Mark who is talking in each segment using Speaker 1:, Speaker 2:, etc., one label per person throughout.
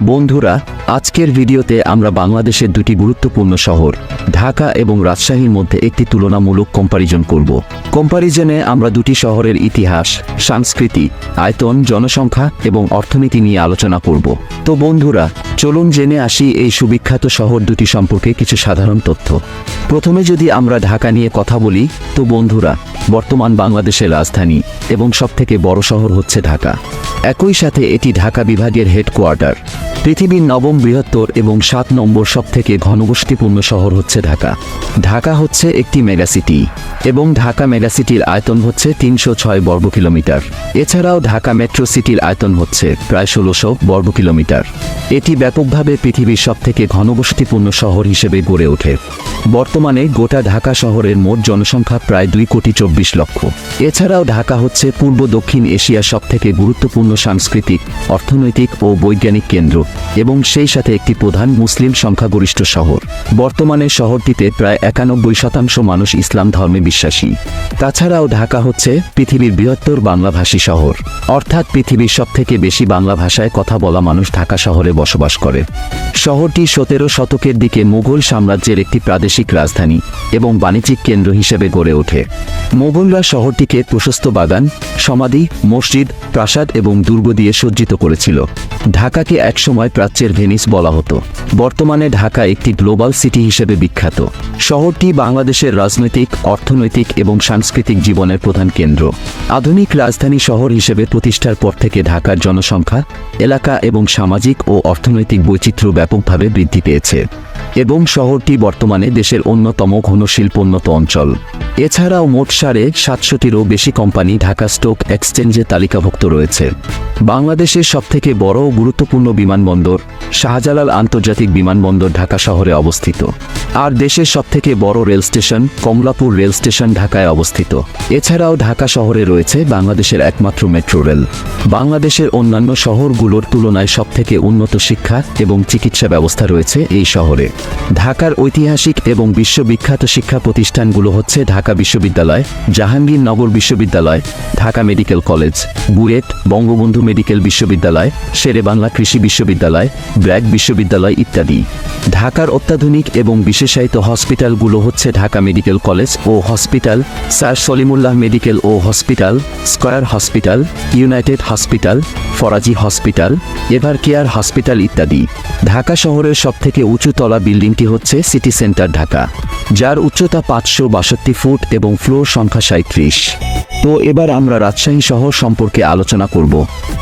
Speaker 1: বন্ধুরা, আজকের ভিডিওতে আমরা বাংলাদেশের দুটি গুরুত্বপূর্ণ শহর, ঢাকা এবং রাজশাহীর মধ্যে একটি তুলনামূলক কম্পারিজন করব। কম্পারিজনে আমরা দুটি শহরের ইতিহাস, সংস্কৃতি, আয়তন, জনসংখ্যা এবং অর্থনীতি নিয়ে আলোচনা করব। তো বন্ধুরা, চলুন জেনে আসি এই সুবিখ্যাত শহর দুটি সম্পর্কে কিছু সাধারণ তথ্য। প্রথমে যদি আমরা ঢাকা নিয়ে কথা বলি, তো বন্ধুরা, বর্তমান বাংলাদেশের রাজধানী এবং সবথেকে বড় শহর হচ্ছে ঢাকা। একই সাথে এটি ঢাকা বিভাগের হেডকোয়ার্টার পৃথিবীর নবম বৃহত্তর এবং সাত নম্বর সব থেকে ঘনবসতিপূর্ণ শহর হচ্ছে ঢাকা। ঢাকা হচ্ছে একটি মেগাসিটি এবং ঢাকা মেগাসিটির আয়তন হচ্ছে তিনশো ছয় বর্গ কিলোমিটার। এছাড়াও ঢাকা মেট্রো সিটির আয়তন হচ্ছে প্রায় ষোলোশো বর্গ কিলোমিটার। এটি ব্যাপকভাবে পৃথিবীর সব থেকে ঘনবসতিপূর্ণ শহর হিসেবে গড়ে ওঠে। বর্তমানে গোটা ঢাকা শহরের মোট জনসংখ্যা প্রায় দুই কোটি চব্বিশ লক্ষ। এছাড়াও ঢাকা হচ্ছে পূর্ব দক্ষিণ এশিয়ার সবথেকে গুরুত্বপূর্ণ সাংস্কৃতিক, অর্থনৈতিক ও বৈজ্ঞানিক কেন্দ্র এবং সেই সাথে একটি প্রধান মুসলিম সংখ্যাগরিষ্ঠ শহর। বর্তমানে শহরটিতে প্রায় একানব্বই শতাংশ মানুষ ইসলাম ধর্মে বিশ্বাসী। তাছাড়াও ঢাকা হচ্ছে পৃথিবীর বৃহত্তর বাংলাভাষী শহর। অর্থাৎ পৃথিবীর সবথেকে বেশি বাংলা ভাষায় কথা বলা মানুষ ঢাকা শহরে বসবাস করে। শহরটি সতেরো শতকের দিকে মুঘল সাম্রাজ্যের একটি প্রাদেশিক রাজধানী এবং বাণিজ্যিক কেন্দ্র হিসেবে গড়ে ওঠে। মোগলরা শহরটিকে প্রশস্ত বাগান, সমাধি, মসজিদ, প্রাসাদ এবং দুর্গ দিয়ে সজ্জিত করেছিল। ঢাকাকে একসময় প্রাচ্যের ভেনিস বলা হতো। বর্তমানে ঢাকা একটি গ্লোবাল সিটি হিসেবে বিখ্যাত। শহরটি বাংলাদেশের রাজনৈতিক, অর্থনৈতিক এবং সাংস্কৃতিক জীবনের প্রধান কেন্দ্র। আধুনিক রাজধানী শহর হিসেবে প্রতিষ্ঠার পর থেকে ঢাকার জনসংখ্যা, এলাকা এবং সামাজিক ও অর্থনৈতিক বৈচিত্র্য ব্যাপকভাবে বৃদ্ধি পেয়েছে। এবং শহরটি বর্তমানে দেশের অন্যতম ঘনশিল্পোন্নত অঞ্চল। এছাড়াও মোট সাড়ে সাতশোটিরও বেশি কোম্পানি ঢাকা স্টক এক্সচেঞ্জে তালিকাভুক্ত রয়েছে। বাংলাদেশের সবথেকে বড় ও গুরুত্বপূর্ণ বিমানবন্দর শাহজালাল আন্তর্জাতিক বিমানবন্দর ঢাকা শহরে অবস্থিত। আর দেশের সবথেকে বড় rail station Kamalapur rail station ঢাকায় অবস্থিত। এছাড়াও ঢাকা শহরে রয়েছে বাংলাদেশের একমাত্র মেট্রো রেল। বাংলাদেশের অন্যান্য শহরগুলোর তুলনায় সবথেকে উন্নত শিক্ষা এবং চিকিৎসা ব্যবস্থা রয়েছে এই শহরে। ঢাকার ঐতিহাসিক এবং বিশ্ববিখ্যাত শিক্ষা প্রতিষ্ঠানগুলো হচ্ছে ঢাকা বিশ্ববিদ্যালয় জাহাঙ্গীরনগর বিশ্ববিদ্যালয়, Dhaka Medical College, BUET Bangabandhu Medical বিশ্ববিদ্যালয়, শেরেবাংলা কৃষি বিশ্ববিদ্যালয়, ব্র্যাক বিশ্ববিদ্যালয় ইত্যাদি। ঢাকার অত্যাধুনিক এবং বিশেষায়িত হসপিটালগুলো হচ্ছে ঢাকা মেডিকেল কলেজ ও হসপিটাল, স্যার সলিমুল্লাহ মেডিকেল ও Hospital, Square Hospital, United Hospital Farazi Hospital, Ever Care Hospital ইত্যাদি। ঢাকা শহরের সবথেকে উঁচুতলা বিল্ডিংটি হচ্ছে সিটি সেন্টার ঢাকা, যার উচ্চতা পাঁচশো বাষট্টি ফুট এবং ফ্লোর সংখ্যা সাঁত্রিশ তো এবার আমরা রাজশাহী শহর সম্পর্কে আলোচনা করব।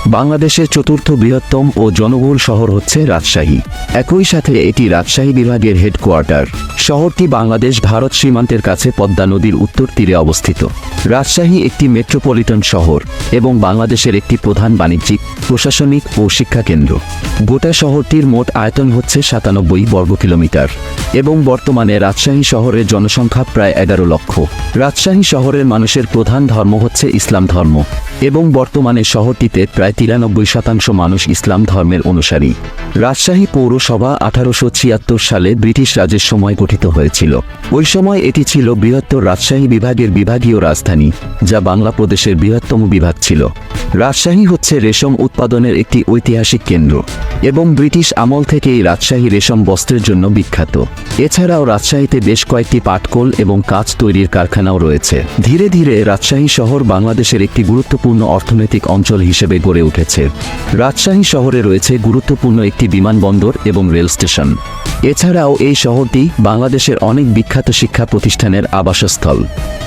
Speaker 1: বাংলাদেশের চতুর্থ বৃহত্তম ও জনবহুল শহর হচ্ছে রাজশাহী। একই সাথে এটি রাজশাহী বিভাগের হেডকোয়ার্টার। শহরটি বাংলাদেশ ভারত সীমান্তের কাছে পদ্মা নদীর উত্তর তীরে অবস্থিত। রাজশাহী একটি মেট্রোপলিটন শহর এবং বাংলাদেশের একটি প্রধান বাণিজ্যিক, প্রশাসনিক ও শিক্ষা কেন্দ্র। গোটা শহরটির মোট আয়তন হচ্ছে সাতানব্বই বর্গ কিলোমিটার এবং বর্তমানে রাজশাহী শহরের জনসংখ্যা প্রায় এগারো লক্ষ। রাজশাহী শহরের মানুষের প্রধান ধর্ম হচ্ছে ইসলাম ধর্ম এবং বর্তমানে শহরটিতে প্রায় তিরানব্বই শতাংশ মানুষ ইসলাম ধর্মের অনুসারী। রাজশাহী পৌরসভা আঠারোশো ছিয়াত্তর সালে ব্রিটিশ রাজের সময় গঠিত হয়েছিল। ওই সময় এটি ছিল বৃহত্তর রাজশাহী বিভাগের বিভাগীয় রাজধানী, যা বাংলা প্রদেশের বৃহত্তম বিভাগ ছিল। রাজশাহী হচ্ছে রেশম উৎপাদনের একটি ঐতিহাসিক কেন্দ্র এবং ব্রিটিশ আমল থেকে এই রাজশাহী রেশম বস্ত্রের জন্য বিখ্যাত। এছাড়াও রাজশাহীতে বেশ কয়েকটি পাটকল এবং কাঁচ তৈরির কারখানাও রয়েছে। ধীরে ধীরে রাজশাহী শহর বাংলাদেশের একটি গুরুত্বপূর্ণ অর্থনৈতিক অঞ্চল হিসেবে গড়ে উঠেছে। রাজশাহী শহরে রয়েছে গুরুত্বপূর্ণ একটি বিমানবন্দর এবং রেল স্টেশন। এছাড়াও এই শহরটি বাংলাদেশের অনেক বিখ্যাত শিক্ষা প্রতিষ্ঠানের আবাসস্থল।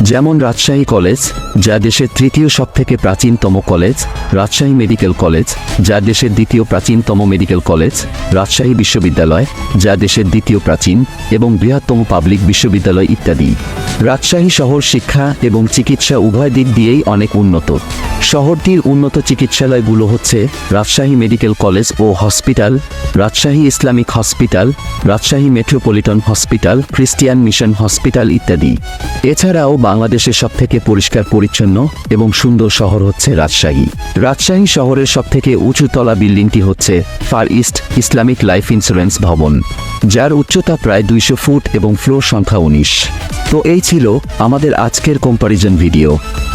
Speaker 1: যেমন রাজশাহী কলেজ, যা দেশের তৃতীয় সবথেকে প্রাচীনতম কলেজ রাজশাহী মেডিকেল কলেজ, যা দেশের দ্বিতীয় প্রাচীনতম মেডিকেল কলেজ, রাজশাহী বিশ্ববিদ্যালয়, যা দেশের দ্বিতীয় প্রাচীন এবং বৃহত্তম পাবলিক বিশ্ববিদ্যালয় ইত্যাদি। রাজশাহী শহর শিক্ষা এবং চিকিৎসা উভয় দিক দিয়েই অনেক উন্নত। শহরটির উন্নত চিকিৎসালয়গুলো হচ্ছে রাজশাহী মেডিকেল কলেজ ও Hospital, Rajshahi Islamic Hospital, Rajshahi Metropolitan Hospital Christian Mission Hospital ইত্যাদি। এছাড়াও বাংলাদেশের সবথেকে পরিষ্কার পরিচ্ছন্ন এবং সুন্দর শহর হচ্ছে রাজশাহী। রাজশাহী শহরের সবথেকে উঁচুতলা বিল্ডিংটি হচ্ছে Far East Islamic Life Insurance ভবন, যার উচ্চতা প্রায় দুইশো ফুট এবং ফ্লোর সংখ্যা উনিশ। তো এই ছিল আমাদের আজকের কম্পারিজন ভিডিও